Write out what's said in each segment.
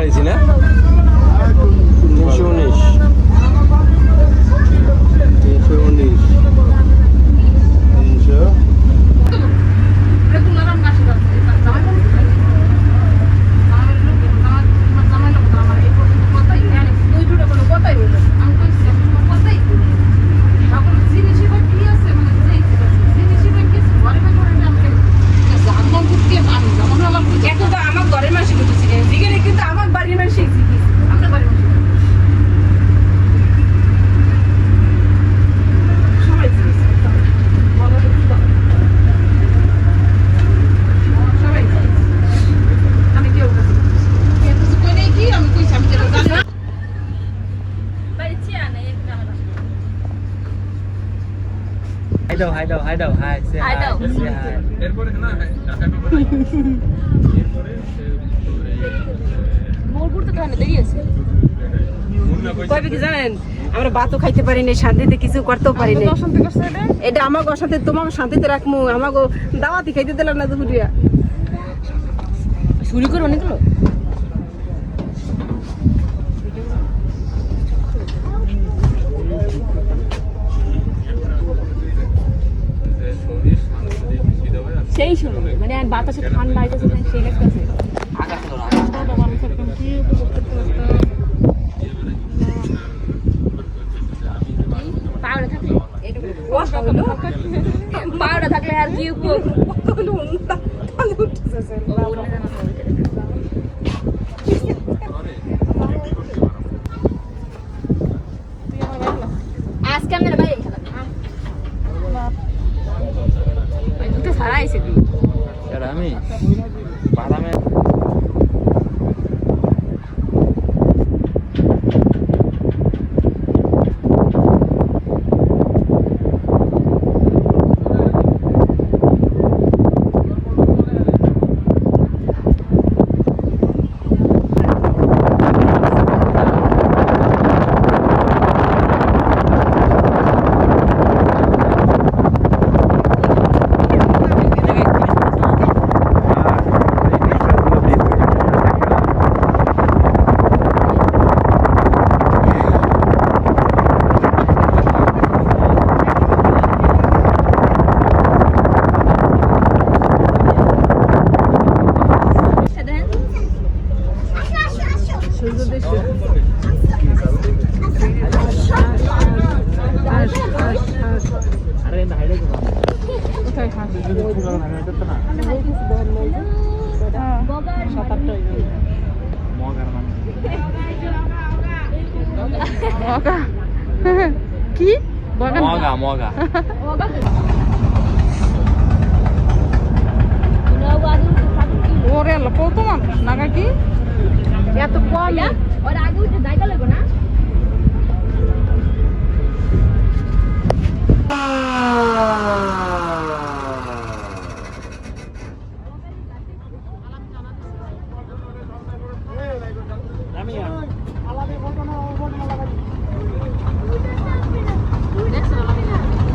দেখাইছি না? তিনশো উনিশ। দাও হাই দাও হাই দাও হাই দাও। সে হাই এরপরে না ঢাকা পেপার এরপরে বোলপুর তো দেরি আছে। কবে কি জানেন আমরা ভাতও খাইতে পারি নাই শান্তিতে কিছু করতেও পারি করছে এটা আমার অশান্তি তোমাকে শান্তিতে রাখব আমাকে দাওয়াতি খাইতে দিলাম না দুপুরিয়া শুরু করো অনেকগুলো সেই শুনুন মানে বাতাসে ঠান্ডা আইতেছে না সেই লাগতেছে পাউডার থাকলে আর কি মগার মানে কি মগা মগা ওরে আল্লাহ কত মানুষ নাগা কি এত কম ওর আগে উঠে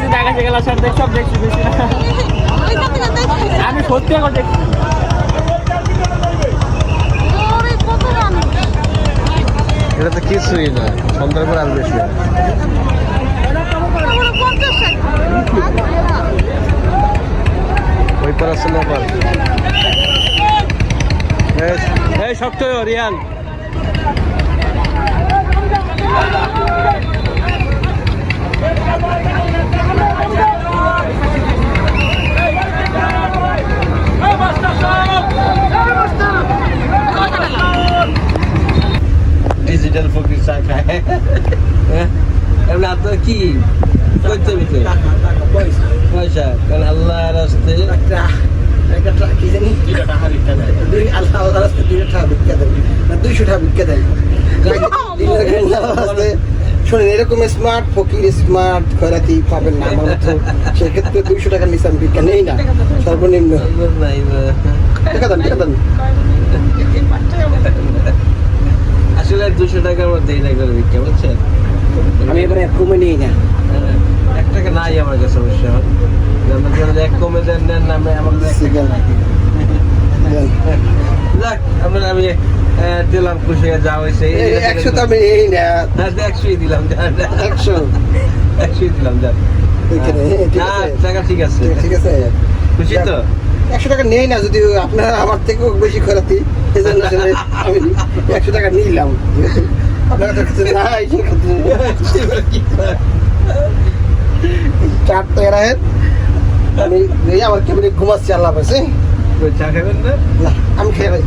কইছি যে গেল সব দেখ সব দেখছি বেশি আমি সত্যি এখন দেখছি। এটা তো কিছুই না সন্ধ্যার পর আর বেশি। ওই পার আছে না পার এই- শক্ত রিয়ান ডিজিটাল ফকির চা খায় এমনি আপনার কি? করতে হবে পয়সা। কারণ আল্লাহ রাস্তে শোনেন এরকম স্মার্ট ফকির স্মার্ট খয়রাতি পাবেন না আমার মতো। সেক্ষেত্রে দুইশো টাকার নিচে আমি ভিক্ষা নেই না। সর্বনিম্ন। টাকা দেন টাকা দেন আসলে দুশো টাকার মধ্যে এই টাকা ভিক্ষা বুঝছেন? আমি এবারে কমে নেই। না এক টাকা নাই আমার কাছে অবশ্য। এক কমে দেন নেন না আমি আমার কাছে এক। যাক আমরা আমি দিলাম খুশি যা হয়েছে টাকা একশো তো আমি না। একশোই দিলাম। একশো। একশোই দিলাম এখানে ঠিক টাকা আছে। ঠিক আছে। খুশি তো? একশো টাকা নেই না যদি আপনারা আমার থেকেও বেশি খরাতি আমি একশো টাকা নিলাম। আপনার কাছে নাই? চার এরা আমি আমার কেবিনে ঘুমাচ্ছি আল্লাহ পাশে চা খাবেন না না আমি খেয়ে ভাই